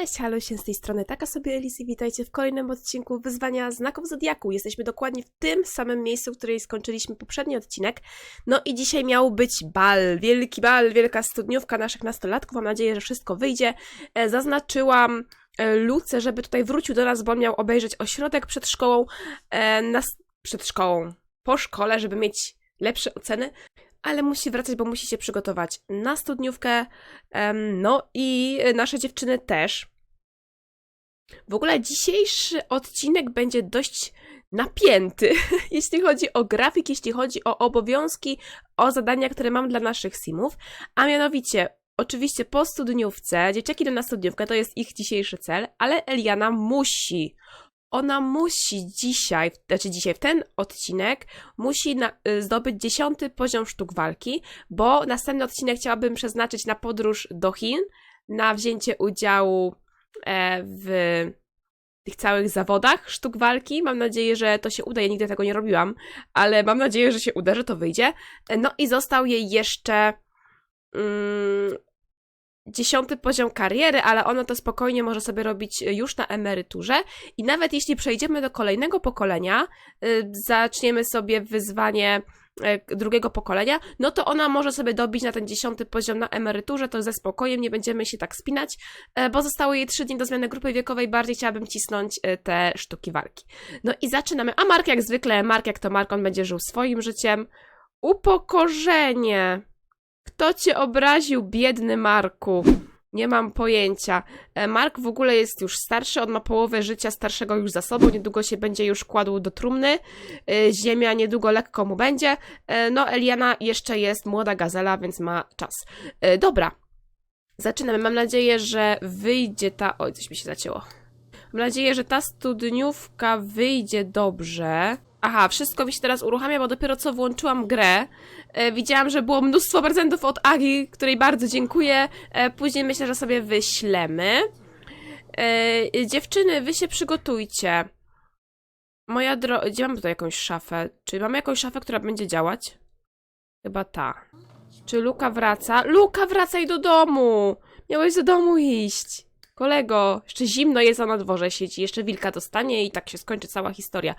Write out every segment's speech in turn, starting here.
Cześć, halo się z tej strony Taka sobie Elise i witajcie w kolejnym odcinku Wyzwania Znaków Zodiaku. Jesteśmy dokładnie w tym samym miejscu, w której skończyliśmy poprzedni odcinek. No i dzisiaj miał być bal, wielki bal, wielka studniówka naszych nastolatków. Mam nadzieję, że wszystko wyjdzie. E, Zaznaczyłam e, Luce, żeby tutaj wrócił do nas, bo miał obejrzeć ośrodek przed szkołą, e, przed szkołą, po szkole, żeby mieć lepsze oceny. Ale musi wracać, bo musi się przygotować na studniówkę, No i nasze dziewczyny też. W ogóle dzisiejszy odcinek będzie dość napięty, jeśli chodzi o grafik, jeśli chodzi o obowiązki, o zadania, które mam dla naszych simów, a mianowicie oczywiście po studniówce, dzieciaki idą na studniówkę, to jest ich dzisiejszy cel, ale Eliana musi, ona musi dzisiaj, znaczy dzisiaj w ten odcinek, musi na, y, zdobyć dziesiąty poziom sztuk walki, bo następny odcinek chciałabym przeznaczyć na podróż do Chin, na wzięcie udziału e, w tych całych zawodach sztuk walki. Mam nadzieję, że to się uda. Ja nigdy tego nie robiłam, ale mam nadzieję, że się uda, że to wyjdzie. E, No i został jej jeszcze mm, dziesiąty poziom kariery, ale ona to spokojnie może sobie robić już na emeryturze. I nawet jeśli przejdziemy do kolejnego pokolenia, y, zaczniemy sobie wyzwanie e, drugiego pokolenia, no to ona może sobie dobić na ten dziesiąty poziom na emeryturze, to ze spokojem, nie będziemy się tak spinać, e, bo zostały jej trzy dni do zmiany grupy wiekowej, bardziej chciałabym cisnąć e, te sztuki walki. No i zaczynamy, a Mark jak zwykle, Mark jak to Mark, on będzie żył swoim życiem. Upokorzenie! Kto cię obraził, biedny Marku? Nie mam pojęcia. E, Mark w ogóle jest już starszy, on ma połowę życia starszego już za sobą, niedługo się będzie już kładł do trumny, E, ziemia niedługo lekko mu będzie. E, No, Eliana jeszcze jest młoda gazela, więc ma czas. Dobra, zaczynamy. Mam nadzieję, że wyjdzie ta... Oj, coś mi się zacięło. Mam nadzieję, że ta studniówka wyjdzie dobrze. Aha, wszystko mi się teraz uruchamia, bo dopiero co włączyłam grę. E, widziałam, że było mnóstwo prezentów od Agi, której bardzo dziękuję. E, później myślę, że sobie wyślemy. E, dziewczyny, wy się przygotujcie. Moja dro... Gdzie mam tutaj jakąś szafę? Czy mamy jakąś szafę, która będzie działać? Chyba ta. Czy Luka wraca? Luka, wracaj do domu! Miałeś do domu iść. Kolego, jeszcze zimno jest, a na dworze siedzi. Jeszcze wilka dostanie i tak się skończy cała historia.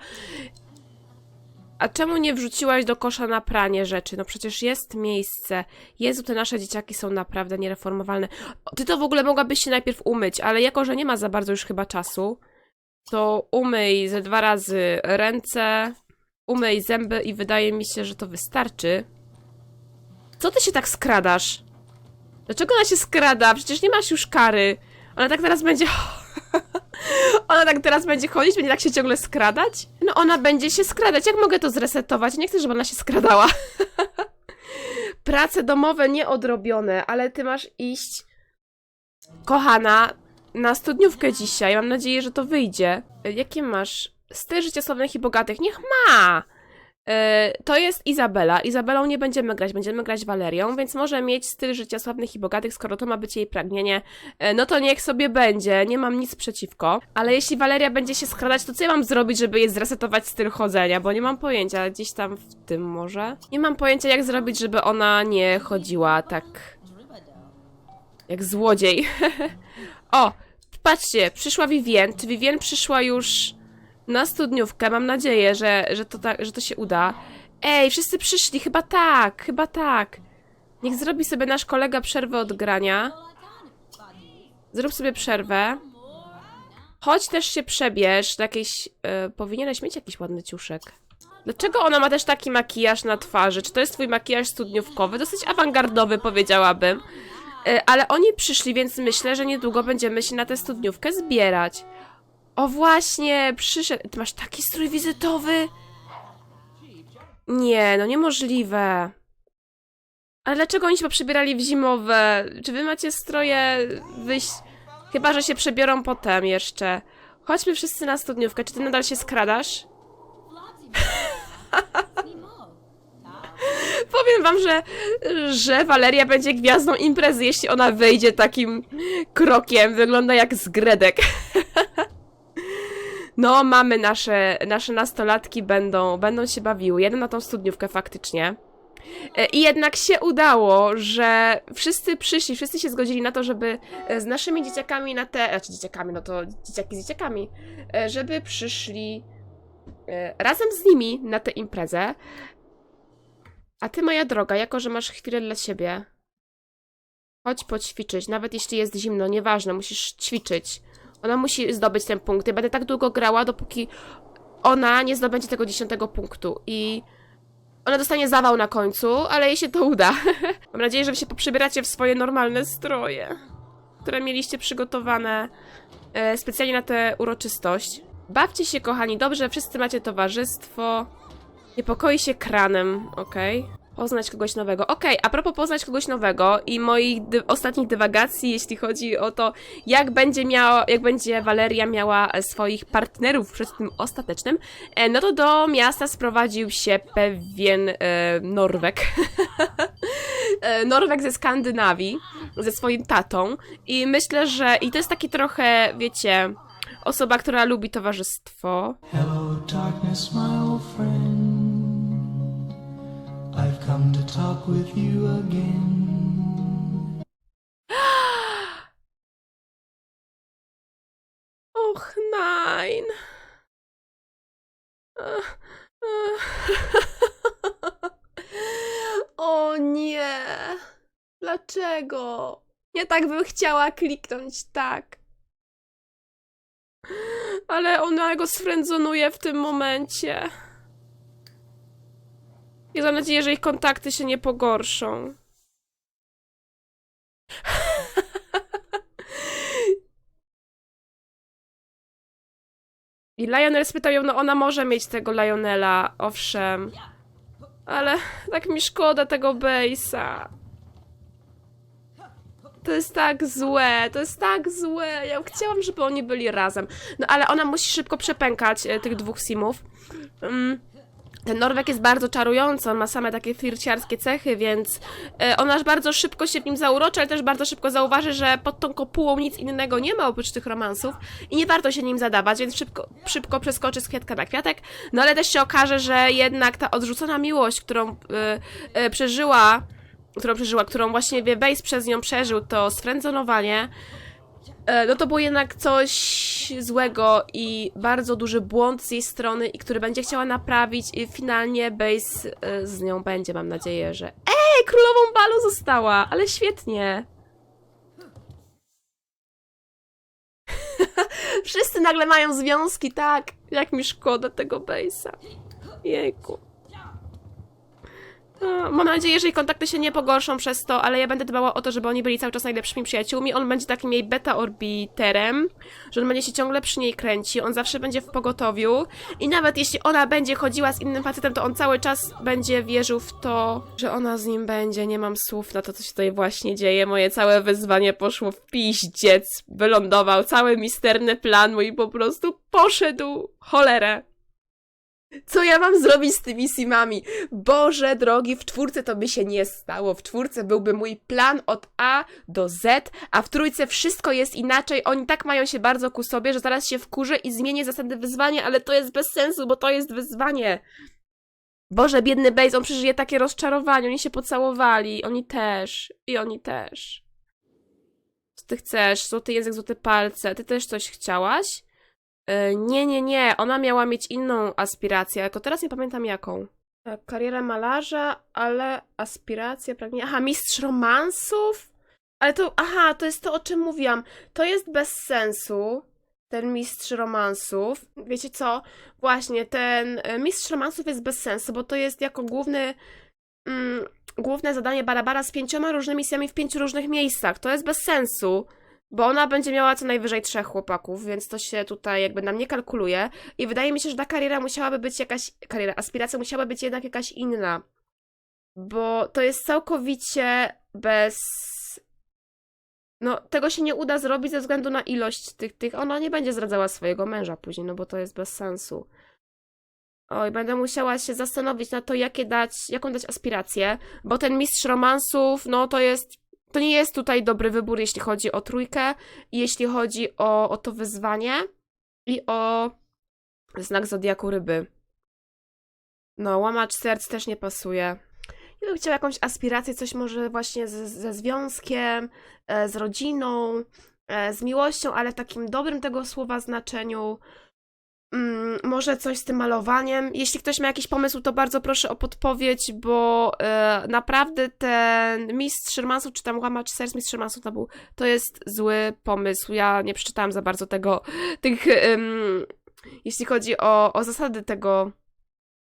A czemu nie wrzuciłaś do kosza na pranie rzeczy? No przecież jest miejsce. Jezu, te nasze dzieciaki są naprawdę niereformowalne. Ty to w ogóle mogłabyś się najpierw umyć, ale jako, że nie ma za bardzo już chyba czasu, to umyj ze dwa razy ręce, umyj zęby i wydaje mi się, że to wystarczy. Co ty się tak skradasz? Dlaczego ona się skrada? Przecież nie masz już kary. Ona tak teraz będzie... Ona tak teraz będzie chodzić, będzie tak się ciągle skradać? No ona będzie się skradać. Jak mogę to zresetować? Nie chcę, żeby ona się skradała. Prace domowe nieodrobione, ale ty masz iść, kochana, na studniówkę dzisiaj. Mam nadzieję, że to wyjdzie. Jakie masz? Styl życia sławnych i bogatych. Niech ma! E, To jest Izabela. Izabelą nie będziemy grać, będziemy grać Walerią, więc może mieć styl życia sławnych i bogatych, skoro to ma być jej pragnienie. E, No to niech sobie będzie, nie mam nic przeciwko. Ale jeśli Waleria będzie się skradać, to co ja mam zrobić, żeby jej zresetować styl chodzenia? Bo nie mam pojęcia, gdzieś tam w tym może. Nie mam pojęcia, jak zrobić, żeby ona nie chodziła tak. Jak złodziej. o, patrzcie, przyszła Vivien. Czy Vivien przyszła już na studniówkę? Mam nadzieję, że, że, to, tak, że to się uda. Ej, wszyscy przyszli, chyba tak, chyba tak. Niech zrobi sobie nasz kolega przerwę od grania. Zrób sobie przerwę. Chodź też się przebierz. do Jakiejś, e, powinieneś mieć jakiś ładny ciuszek. Dlaczego ona ma też taki makijaż na twarzy? Czy to jest twój makijaż studniówkowy? Dosyć awangardowy, powiedziałabym. E, ale oni przyszli, więc myślę, że niedługo będziemy się na tę studniówkę zbierać. O właśnie, przyszedł. Ty masz taki strój wizytowy? Nie, no niemożliwe. Ale dlaczego oni się przebierali w zimowe? Czy wy macie stroje wyjść... Chyba, że się przebiorą potem jeszcze. Chodźmy wszyscy na studniówkę. Czy ty nadal się skradasz? Powiem wam, że, że Waleria będzie gwiazdą imprezy, jeśli ona wyjdzie takim krokiem. Wygląda jak zgredek. No, mamy nasze, nasze nastolatki będą, będą się bawiły. Jeden na tą studniówkę faktycznie. E, I jednak się udało, że wszyscy przyszli, wszyscy się zgodzili na to, żeby e, z naszymi dzieciakami na te, znaczy dzieciakami, no to dzieciaki z dzieciakami, e, żeby przyszli razem z nimi na tę imprezę. A ty, moja droga, jako że masz chwilę dla siebie, chodź poćwiczyć, nawet jeśli jest zimno, nieważne, musisz ćwiczyć. Ona musi zdobyć ten punkt. Ja będę tak długo grała, dopóki ona nie zdobędzie tego dziesiątego punktu. I ona dostanie zawał na końcu, ale jej się to uda. Mam nadzieję, że wy się poprzybieracie w swoje normalne stroje, które mieliście przygotowane e, specjalnie na tę uroczystość. Bawcie się, kochani, dobrze, wszyscy macie towarzystwo. Niepokoi się kranem, okej? Poznać kogoś nowego. Okej, a propos poznać kogoś nowego i moich dy ostatnich dywagacji, jeśli chodzi o to, jak będzie miała, jak będzie Waleria miała e, swoich partnerów przed tym ostatecznym, e, no to do miasta sprowadził się pewien e, Norwek. E, Norwek ze Skandynawii, ze swoim tatą. I myślę, że. I to jest taki trochę, wiecie, osoba, która lubi towarzystwo. Hello, darkness, my old friend. Come to talk with you again. Och, nein. O nie. Dlaczego? Ja tak bym chciała kliknąć tak. Ale ona go sfrędzonuje w tym momencie. Ja mam nadzieję, że ich kontakty się nie pogorszą. I Lionel spytał ją, no ona może mieć tego Lionela, owszem. Ale tak mi szkoda tego Base'a. To jest tak złe, to jest tak złe. Ja chciałam, żeby oni byli razem. No ale ona musi szybko przepękać e, tych dwóch simów. Mm. Ten Norwek jest bardzo czarujący, on ma same takie flirciarskie cechy, więc e, ona aż bardzo szybko się w nim zauroczy, ale też bardzo szybko zauważy, że pod tą kopułą nic innego nie ma oprócz tych romansów i nie warto się nim zadawać, więc szybko, szybko przeskoczy z kwiatka na kwiatek. No ale też się okaże, że jednak ta odrzucona miłość, którą e, e, przeżyła, którą przeżyła, którą właśnie Base przez nią przeżył, to sfrędzonowanie, no to było jednak coś złego i bardzo duży błąd z jej strony, i który będzie chciała naprawić i finalnie Base e, z nią będzie, mam nadzieję, że... Ej, królową balu została, ale świetnie. Wszyscy nagle mają związki, tak. Jak mi szkoda tego Base'a. Jejku. No, Mam nadzieję, że ich kontakty się nie pogorszą przez to, ale ja będę dbała o to, żeby oni byli cały czas najlepszymi przyjaciółmi. On będzie takim jej beta-orbiterem, że on będzie się ciągle przy niej kręci, on zawsze będzie w pogotowiu i nawet jeśli ona będzie chodziła z innym facetem, to on cały czas będzie wierzył w to, że ona z nim będzie. Nie mam słów na to, co się tutaj właśnie dzieje. Moje całe wyzwanie poszło w piździec. Wylądował cały misterny plan mój po prostu poszedł cholerę. Co ja mam zrobić z tymi simami? Boże drogi, w czwórce to by się nie stało. W czwórce byłby mój plan od A do Z, a w trójce wszystko jest inaczej. Oni tak mają się bardzo ku sobie, że zaraz się wkurzę i zmienię zasady wyzwania, ale to jest bez sensu, bo to jest wyzwanie. Boże, biedny Bejs, on przeżyje takie rozczarowanie. Oni się pocałowali. Oni też. I oni też. Co ty chcesz? Złoty język, złote palce. Ty też coś chciałaś? E, Nie, nie, nie. Ona miała mieć inną aspirację, tylko teraz nie pamiętam jaką. E, Kariera malarza, ale aspiracja, pragnienie. Aha, mistrz romansów? Ale to, aha, to jest to, o czym mówiłam. To jest bez sensu, ten mistrz romansów. Wiecie co? Właśnie, ten e, mistrz romansów jest bez sensu, bo to jest jako główny. Mm, główne zadanie Barabara z pięcioma różnymi misjami w pięciu różnych miejscach. To jest bez sensu. Bo ona będzie miała co najwyżej trzech chłopaków, więc to się tutaj jakby nam nie kalkuluje. I wydaje mi się, że ta kariera musiałaby być jakaś. Kariera, aspiracja musiałaby być jednak jakaś inna. Bo to jest całkowicie bez. No, tego się nie uda zrobić ze względu na ilość tych, tych. Ona nie będzie zdradzała swojego męża później, no bo to jest bez sensu. Oj, będę musiała się zastanowić na to, jakie dać, jaką dać aspirację, bo ten mistrz romansów, no to jest to nie jest tutaj dobry wybór, jeśli chodzi o trójkę jeśli chodzi o, o to wyzwanie i o znak zodiaku ryby. No, łamacz serc też nie pasuje. Ja bym chciała jakąś aspirację, coś może właśnie ze, ze związkiem, e, z rodziną, e, z miłością, ale w takim dobrym tego słowa znaczeniu. Mm, może coś z tym malowaniem. Jeśli ktoś ma jakiś pomysł, to bardzo proszę o podpowiedź, bo e, naprawdę ten mistrz Shermansów, czy tam łamacz serc mistrz Shermansów to był, to jest zły pomysł. Ja nie przeczytałam za bardzo tego, tych, em, jeśli chodzi o, o zasady tego,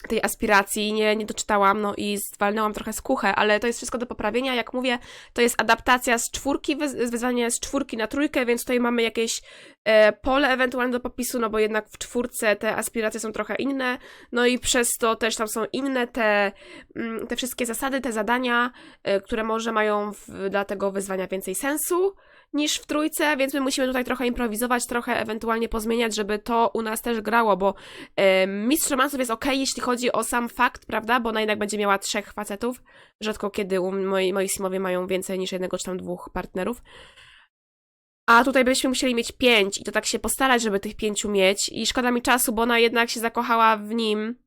tej aspiracji, nie, nie doczytałam, no i zwalnęłam trochę skuchę, ale to jest wszystko do poprawienia. Jak mówię, to jest adaptacja z czwórki, wyz- wyzwanie z czwórki na trójkę, więc tutaj mamy jakieś e, pole ewentualnie do popisu, no bo jednak w czwórce te aspiracje są trochę inne, no i przez to też tam są inne te, mm, te wszystkie zasady, te zadania, e, które może mają w, dla tego wyzwania więcej sensu niż w trójce, więc my musimy tutaj trochę improwizować, trochę ewentualnie pozmieniać, żeby to u nas też grało, bo e, Mistrz Romansów jest ok, jeśli chodzi o sam fakt, prawda, bo ona jednak będzie miała trzech facetów, rzadko kiedy u moi, moi simowie mają więcej niż jednego czy tam dwóch partnerów. A tutaj byśmy musieli mieć pięć i to tak się postarać, żeby tych pięciu mieć. I szkoda mi czasu, bo ona jednak się zakochała w nim.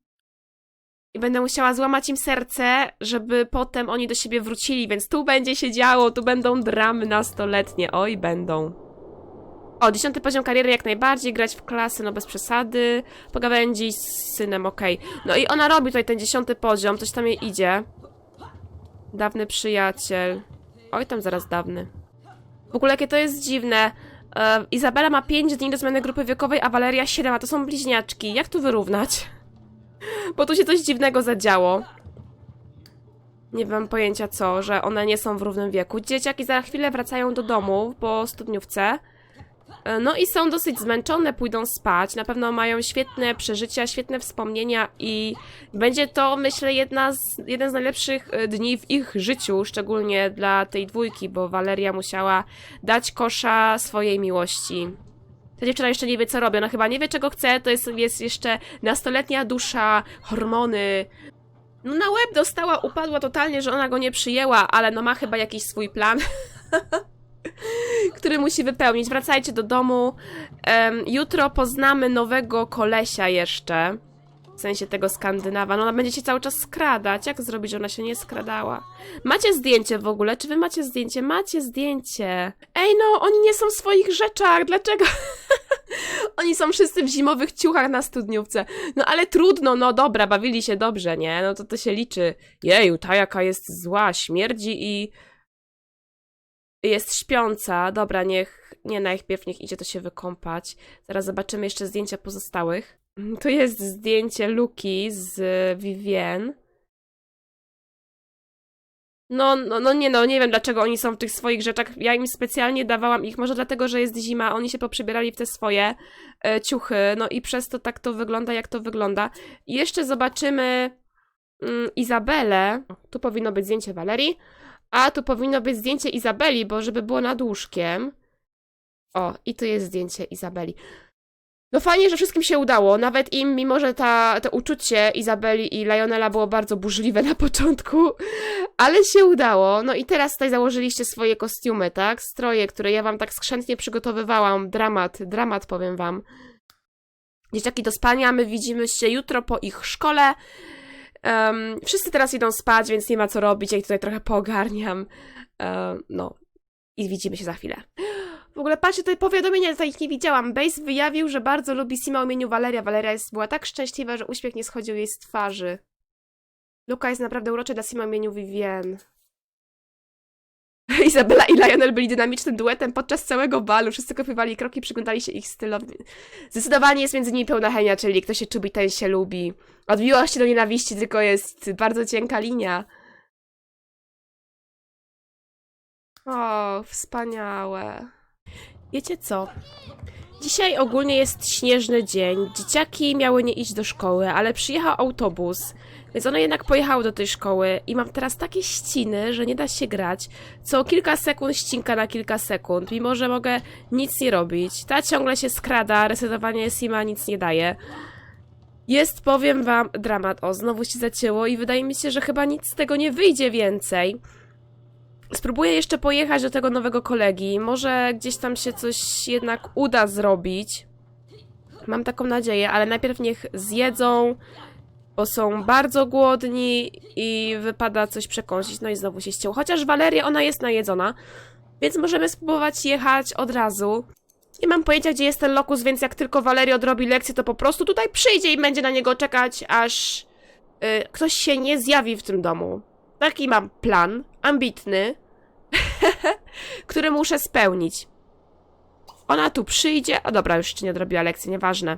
I będę musiała złamać im serce, żeby potem oni do siebie wrócili, więc tu będzie się działo, tu będą dramy nastoletnie. Oj, będą. O, dziesiąty poziom kariery jak najbardziej, grać w klasy, no bez przesady. Pogawędzić z synem, okej. No i ona robi tutaj ten dziesiąty poziom, coś tam jej idzie. Dawny przyjaciel. Oj, tam zaraz dawny. W ogóle jakie to jest dziwne. E, Izabela ma 5 dni do zmiany grupy wiekowej, a Valeria 7, a to są bliźniaczki. Jak tu wyrównać? Bo tu się coś dziwnego zadziało. Nie mam pojęcia co, że one nie są w równym wieku. Dzieciaki za chwilę wracają do domu po studniówce. E, No i są dosyć zmęczone, pójdą spać. Na pewno mają świetne przeżycia, świetne wspomnienia i będzie to, myślę, jedna z, jeden z najlepszych e, dni w ich życiu, szczególnie dla tej dwójki, bo Valeria musiała dać kosza swojej miłości. Ta dziewczyna jeszcze nie wie, co robi. Ona chyba nie wie, czego chce. To jest, jest jeszcze nastoletnia dusza, hormony. No na łeb dostała, upadła totalnie, że ona go nie przyjęła, ale no ma chyba jakiś swój plan. który musi wypełnić. Wracajcie do domu. Em, jutro poznamy nowego kolesia jeszcze. W sensie tego Skandynawa. No ona będzie się cały czas skradać. Jak zrobić, że ona się nie skradała? Macie zdjęcie w ogóle? Czy wy macie zdjęcie? Macie zdjęcie. Ej no, oni nie są w swoich rzeczach. Dlaczego? oni są wszyscy w zimowych ciuchach na studniówce. No ale trudno, no dobra, bawili się dobrze, nie? No to to się liczy. Jeju, ta jaka jest zła, śmierdzi i jest śpiąca. Dobra, niech, nie, najpierw niech idzie to się wykąpać. Zaraz zobaczymy jeszcze zdjęcia pozostałych. Tu jest zdjęcie Luki z Vivien. No, no, no nie no, nie wiem dlaczego oni są w tych swoich rzeczach. Ja im specjalnie dawałam ich, może dlatego, że jest zima, oni się poprzybierali w te swoje e, ciuchy, no i przez to tak to wygląda, jak to wygląda. I jeszcze zobaczymy mm, Izabelę. Tu powinno być zdjęcie Valerii. A tu powinno być zdjęcie Izabeli, bo żeby było nad łóżkiem. O, i tu jest zdjęcie Izabeli. No fajnie, że wszystkim się udało. Nawet im, mimo że ta, to uczucie Izabeli i Lionela było bardzo burzliwe na początku, ale się udało. No i teraz tutaj założyliście swoje kostiumy, tak? Stroje, które ja wam tak skrzętnie przygotowywałam. Dramat, dramat powiem wam. Dzieciaki do spania, my widzimy się jutro po ich szkole. Em, wszyscy teraz idą spać, więc nie ma co robić. Ja ich tutaj trochę poogarniam. Em, no. I widzimy się za chwilę. W ogóle patrzcie, tutaj powiadomienia, tutaj ich nie widziałam. Base wyjawił, że bardzo lubi Sima o imieniu Valeria. Valeria jest, była tak szczęśliwa, że uśmiech nie schodził jej z twarzy. Luka jest naprawdę uroczy dla Sima o imieniu Vivien. Izabela i Lionel byli dynamicznym duetem podczas całego balu. Wszyscy kopiowali kroki, przyglądali się ich stylowi. Zdecydowanie jest między nimi pełna chemia, czyli kto się czubi, ten się lubi. Od miłości do nienawiści tylko jest bardzo cienka linia. O, wspaniałe. Wiecie co? Dzisiaj ogólnie jest śnieżny dzień. Dzieciaki miały nie iść do szkoły, ale przyjechał autobus, więc one jednak pojechały do tej szkoły i mam teraz takie ściny, że nie da się grać. Co kilka sekund ścinka na kilka sekund, mimo że mogę nic nie robić. Ta ciągle się skrada, resetowanie Sima nic nie daje. Jest, powiem wam, dramat. O, znowu się zacięło i wydaje mi się, że chyba nic z tego nie wyjdzie więcej. Spróbuję jeszcze pojechać do tego nowego kolegi. Może gdzieś tam się coś jednak uda zrobić. Mam taką nadzieję, ale najpierw niech zjedzą, bo są bardzo głodni i wypada coś przekąsić. No i znowu się ścięło. Chociaż Waleria, ona jest najedzona, więc możemy spróbować jechać od razu. Nie mam pojęcia, gdzie jest ten lokus, więc jak tylko Valeria odrobi lekcję, to po prostu tutaj przyjdzie i będzie na niego czekać, aż y, ktoś się nie zjawi w tym domu. Taki mam plan, ambitny, który muszę spełnić. Ona tu przyjdzie, a dobra, już nie odrobiła lekcji, nieważne.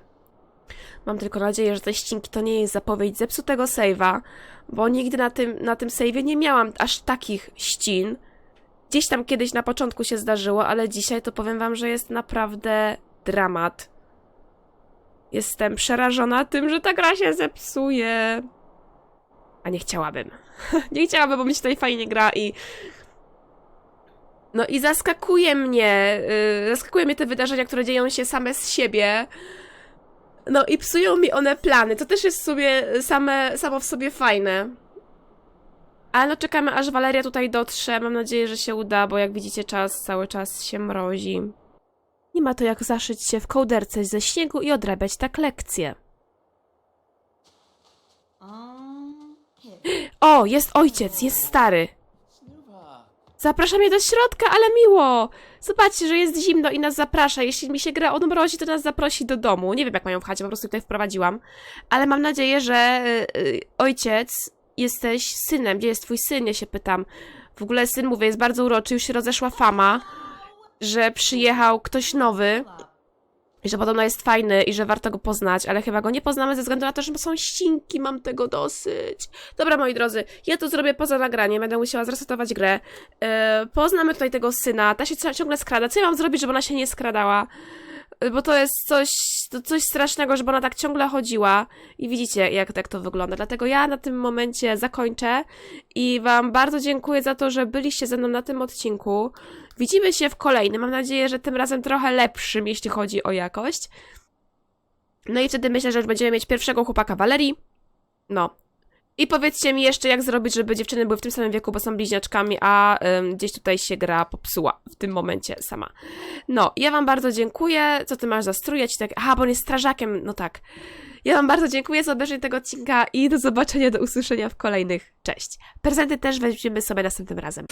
Mam tylko nadzieję, że te ścinki to nie jest zapowiedź zepsutego save'a, bo nigdy na tym, na tym save'ie nie miałam aż takich ścin. Gdzieś tam kiedyś na początku się zdarzyło, ale dzisiaj to powiem wam, że jest naprawdę dramat. Jestem przerażona tym, że ta gra się zepsuje. A nie chciałabym. nie chciałabym, bo mi się tutaj fajnie gra i. No i zaskakuje mnie. Yy, zaskakuje mnie te wydarzenia, które dzieją się same z siebie. No i psują mi one plany. To też jest sobie same, samo w sobie fajne. Ale no czekamy, aż Waleria tutaj dotrze. Mam nadzieję, że się uda, bo jak widzicie, czas cały czas się mrozi. Nie ma to jak zaszyć się w kołderce ze śniegu i odrabiać tak lekcje. O, jest ojciec, jest stary. Zaprasza mnie do środka, ale miło. Zobaczcie, że jest zimno i nas zaprasza. Jeśli mi się gra odmrozi, to nas zaprosi do domu. Nie wiem, jak mają w chacie, po prostu tutaj wprowadziłam. Ale mam nadzieję, że y, y, ojciec, jesteś synem. Gdzie jest twój syn? Ja się pytam. W ogóle syn, mówię, jest bardzo uroczy. Już się rozeszła fama, że przyjechał ktoś nowy. I że podobno jest fajny i że warto go poznać, ale chyba go nie poznamy ze względu na to, że są ścinki, mam tego dosyć. Dobra, moi drodzy, ja to zrobię poza nagraniem, będę musiała zresetować grę. Yy, poznamy tutaj tego syna, ta się ciągle skrada. Co ja mam zrobić, żeby ona się nie skradała? Bo to jest coś, to coś strasznego, żeby ona tak ciągle chodziła. I widzicie, jak tak to wygląda. Dlatego ja na tym momencie zakończę i wam bardzo dziękuję za to, że byliście ze mną na tym odcinku. Widzimy się w kolejnym. Mam nadzieję, że tym razem trochę lepszym, jeśli chodzi o jakość. No i wtedy myślę, że już będziemy mieć pierwszego chłopaka Walerii. No. I powiedzcie mi jeszcze, jak zrobić, żeby dziewczyny były w tym samym wieku, bo są bliźniaczkami, a ym, gdzieś tutaj się gra popsuła w tym momencie sama. No, ja wam bardzo dziękuję. Co ty masz za strój? Ja ci tak... Aha, bo on jest strażakiem, no tak. Ja wam bardzo dziękuję za obejrzenie tego odcinka i do zobaczenia, do usłyszenia w kolejnych. Cześć. Prezenty też weźmiemy sobie następnym razem.